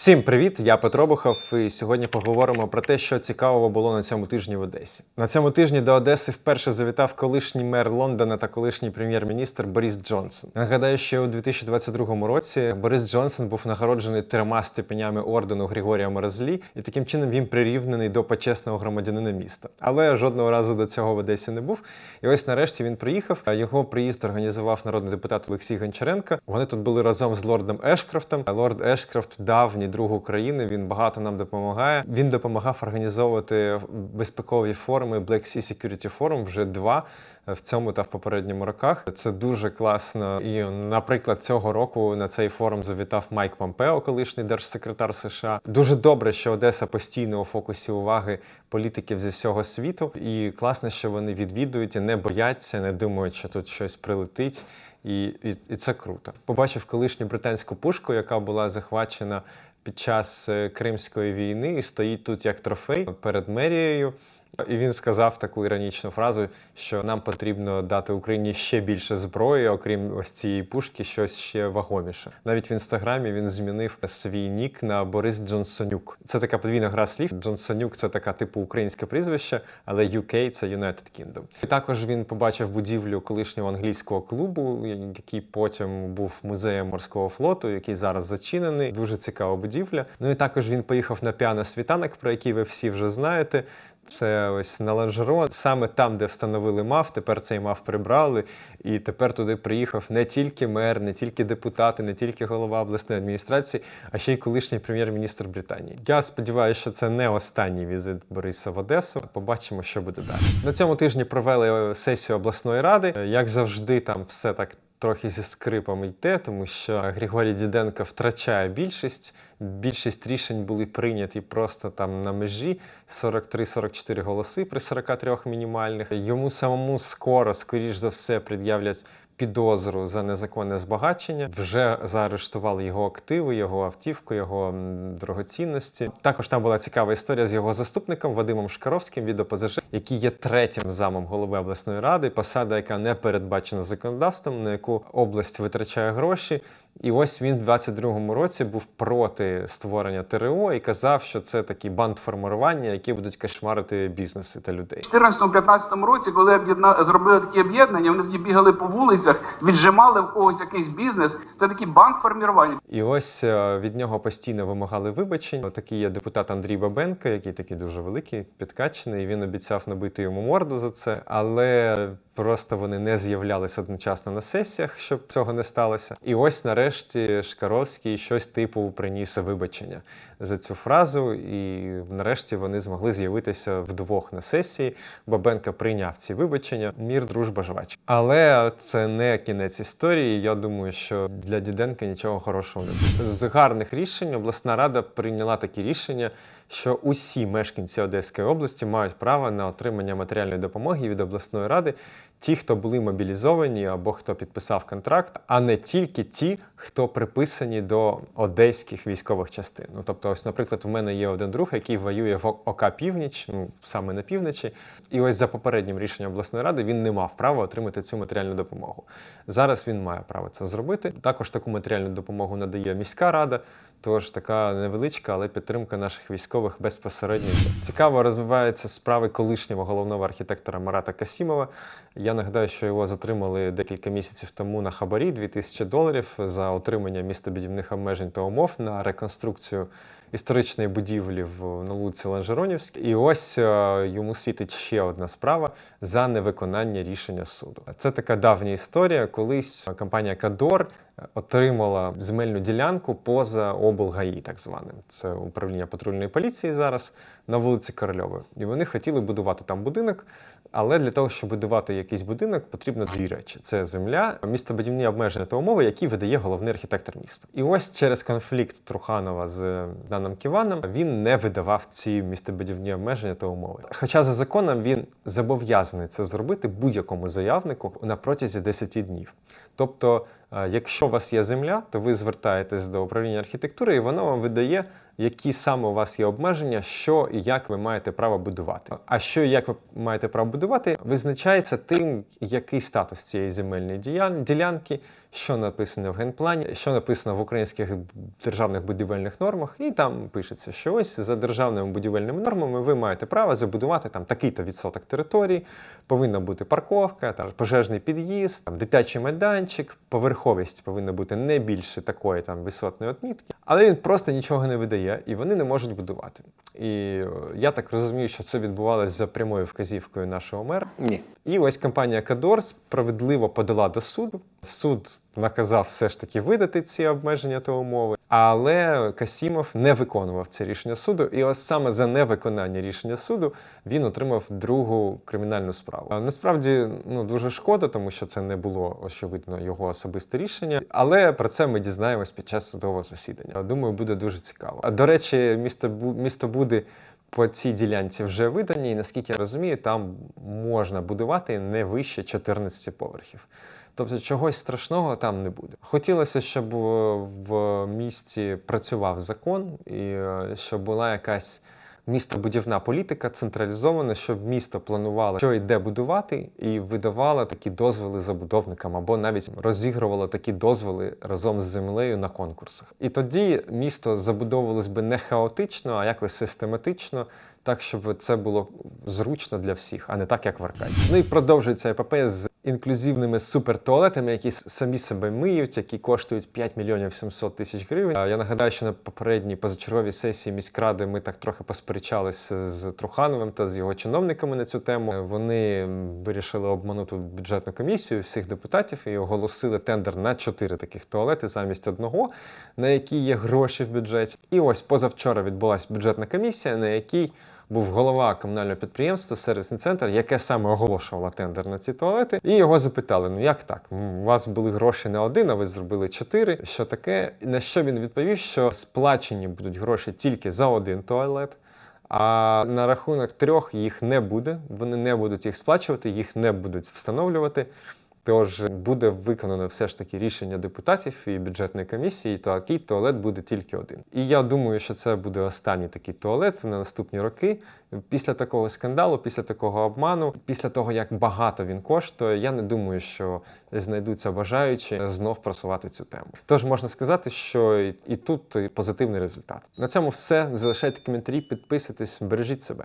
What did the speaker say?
Всім привіт! Я Петро Бухов, і сьогодні поговоримо про те, що цікавого було на цьому тижні в Одесі. На цьому тижні до Одеси вперше завітав колишній мер Лондона та колишній прем'єр-міністр Борис Джонсон. Нагадаю, що у 2022 році Борис Джонсон був нагороджений трьома ступенями ордену Григорія Морозлі, і таким чином він прирівнений до почесного громадянина міста. Але жодного разу до цього в Одесі не був. І ось нарешті він приїхав. Його приїзд організував народний депутат Олексій Гончаренко. Вони тут були разом з лордом Ешкрофтом. Лорд Ешкрофт давній друг України. Він багато нам допомагає. Він допомагав організовувати безпекові форуми Black Sea Security Forum вже два. В цьому та в попередньому роках це дуже класно. І, наприклад, цього року на цей форум завітав Майк Помпео, колишній держсекретар США. Дуже добре, що Одеса постійно у фокусі уваги політиків зі всього світу. І класно, що вони відвідують і не бояться, не думають, що тут щось прилетить. І, і, і це круто. Побачив колишню британську пушку, яка була захвачена під час е, Кримської війни, і стоїть тут як трофей перед мерією. І він сказав таку іронічну фразу, що нам потрібно дати Україні ще більше зброї, окрім ось цієї пушки, щось ще вагоміше. Навіть в інстаграмі він змінив свій нік на Борис Джонсонюк. Це така подвійна гра слів. Джонсонюк це така типу українське прізвище, але UK – це United Kingdom. І також він побачив будівлю колишнього англійського клубу, який потім був музеєм морського флоту, який зараз зачинений. Дуже цікава будівля. Ну і також він поїхав на піано світанок, про який ви всі вже знаєте. Це ось на Ланжерон, саме там, де встановили МАФ, тепер цей МАФ прибрали, і тепер туди приїхав не тільки мер, не тільки депутати, не тільки голова обласної адміністрації, а ще й колишній прем'єр-міністр Британії. Я сподіваюся, що це не останній візит Бориса в Одесу. Побачимо, що буде далі. На цьому тижні провели сесію обласної ради. Як завжди, там все так. Трохи зі скрипом йде, тому що Григорій Діденко втрачає більшість. Більшість рішень були прийняті просто там на межі 43-44 голоси при 43 мінімальних. Йому самому скоро, скоріш за все, пред'являть підозру за незаконне збагачення. Вже заарештували його активи, його автівку, його дорогоцінності. Також там була цікава історія з його заступником Вадимом Шкаровським від ОПЗЖ, який є третім замом голови обласної ради, посада, яка не передбачена законодавством, на яку область витрачає гроші. І ось він в 22-му році був проти створення ТРО і казав, що це такі бандформування, які будуть кошмарити бізнеси та людей. У 14-15 році, коли об'єдна... зробили такі об'єднання, вони тоді бігали по вулицях, віджимали в когось якийсь бізнес. Це такий банк формування. І ось е, від нього постійно вимагали вибачень. Такий є депутат Андрій Бабенко, який такий дуже великий, підкачений. Він обіцяв набити йому морду за це, але просто вони не з'являлися одночасно на сесіях, щоб цього не сталося. І ось нарешті Шкаровський щось типу приніс вибачення за цю фразу, і нарешті вони змогли з'явитися вдвох на сесії. Бабенка прийняв ці вибачення. Мір, дружба, жвач. Але це не кінець історії. Я думаю, що для Діденка нічого хорошого не буде. З гарних рішень обласна рада прийняла такі рішення. Що усі мешканці Одеської області мають право на отримання матеріальної допомоги від обласної ради, ті, хто були мобілізовані або хто підписав контракт, а не тільки ті, хто приписані до одеських військових частин. Ну тобто, ось, наприклад, у мене є один друг, який воює в ОК Північ, ну саме на півночі, і ось за попереднім рішенням обласної ради він не мав права отримати цю матеріальну допомогу. Зараз він має право це зробити. Також таку матеріальну допомогу надає міська рада. Тож така невеличка, але підтримка наших військових безпосередньо. Цікаво розвиваються справи колишнього головного архітектора Марата Касімова. Я нагадаю, що його затримали декілька місяців тому на хабарі 2000 доларів за отримання містобудівних обмежень та умов на реконструкцію історичної будівлі в на вулиці Ланжеронівській. І ось е, йому світить ще одна справа за невиконання рішення суду. Це така давня історія. Колись компанія Кадор отримала земельну ділянку поза облгаї, так званим. Це управління патрульної поліції зараз на вулиці Корольової. І вони хотіли будувати там будинок. Але для того, щоб будувати якийсь будинок, потрібно дві речі: це земля, містобудівні обмеження та умови, які видає головний архітектор міста. І ось через конфлікт Труханова з Даном Ківаном він не видавав ці містобудівні обмеження та умови. Хоча за законом він зобов'язаний це зробити будь-якому заявнику на протязі 10 днів. Тобто, якщо у вас є земля, то ви звертаєтесь до управління архітектури, і воно вам видає які саме у вас є обмеження, що і як ви маєте право будувати. А що і як ви маєте право будувати, визначається тим, який статус цієї земельної ділянки, що написано в генплані, що написано в українських державних будівельних нормах, і там пишеться, що ось за державними будівельними нормами ви маєте право забудувати там такий-то відсоток території, повинна бути парковка, там пожежний під'їзд, там дитячий майданчик, поверховість повинна бути не більше такої там висотної отмітки, але він просто нічого не видає, і вони не можуть будувати. І е, я так розумію, що це відбувалося за прямою вказівкою нашого мера. Ні. І ось компанія Кадор справедливо подала до суду. Суд наказав все ж таки видати ці обмеження та умови, але Касімов не виконував це рішення суду. І ось саме за невиконання рішення суду він отримав другу кримінальну справу. Насправді ну дуже шкода, тому що це не було очевидно його особисте рішення. Але про це ми дізнаємось під час судового засідання. Думаю, буде дуже цікаво. До речі, місто місто Буди по цій ділянці вже видані, і наскільки я розумію, там можна будувати не вище 14 поверхів. Тобто чогось страшного там не буде. Хотілося, щоб е, в місті працював закон і е, щоб була якась містобудівна політика централізована, щоб місто планувало, що йде будувати, і видавало такі дозволи забудовникам, або навіть розігрувало такі дозволи разом з землею на конкурсах. І тоді місто забудовувалось би не хаотично, а якось систематично. Так, щоб це було зручно для всіх, а не так, як в Аркаді. Ну і продовжується епопея з інклюзивними супертуалетами, які самі себе миють, які коштують 5 мільйонів 700 тисяч гривень. Я нагадаю, що на попередній позачерговій сесії міськради ми так трохи посперечалися з Трухановим та з його чиновниками на цю тему. Вони вирішили обманути бюджетну комісію всіх депутатів і оголосили тендер на 4 таких туалети замість одного, на які є гроші в бюджеті. І ось позавчора відбулася бюджетна комісія, на якій був голова комунального підприємства, сервісний центр, яке саме оголошувало тендер на ці туалети, і його запитали: ну як так? У вас були гроші не один, а ви зробили чотири. Що таке? На що він відповів, що сплачені будуть гроші тільки за один туалет. А на рахунок трьох їх не буде. Вони не будуть їх сплачувати, їх не будуть встановлювати. Тож буде виконано все ж таки рішення депутатів і бюджетної комісії, то такий туалет буде тільки один. І я думаю, що це буде останній такий туалет на наступні роки. Після такого скандалу, після такого обману, після того як багато він коштує, я не думаю, що знайдуться бажаючі знов просувати цю тему. Тож можна сказати, що і, тут позитивний результат. На цьому все. Залишайте коментарі, підписуйтесь, бережіть себе.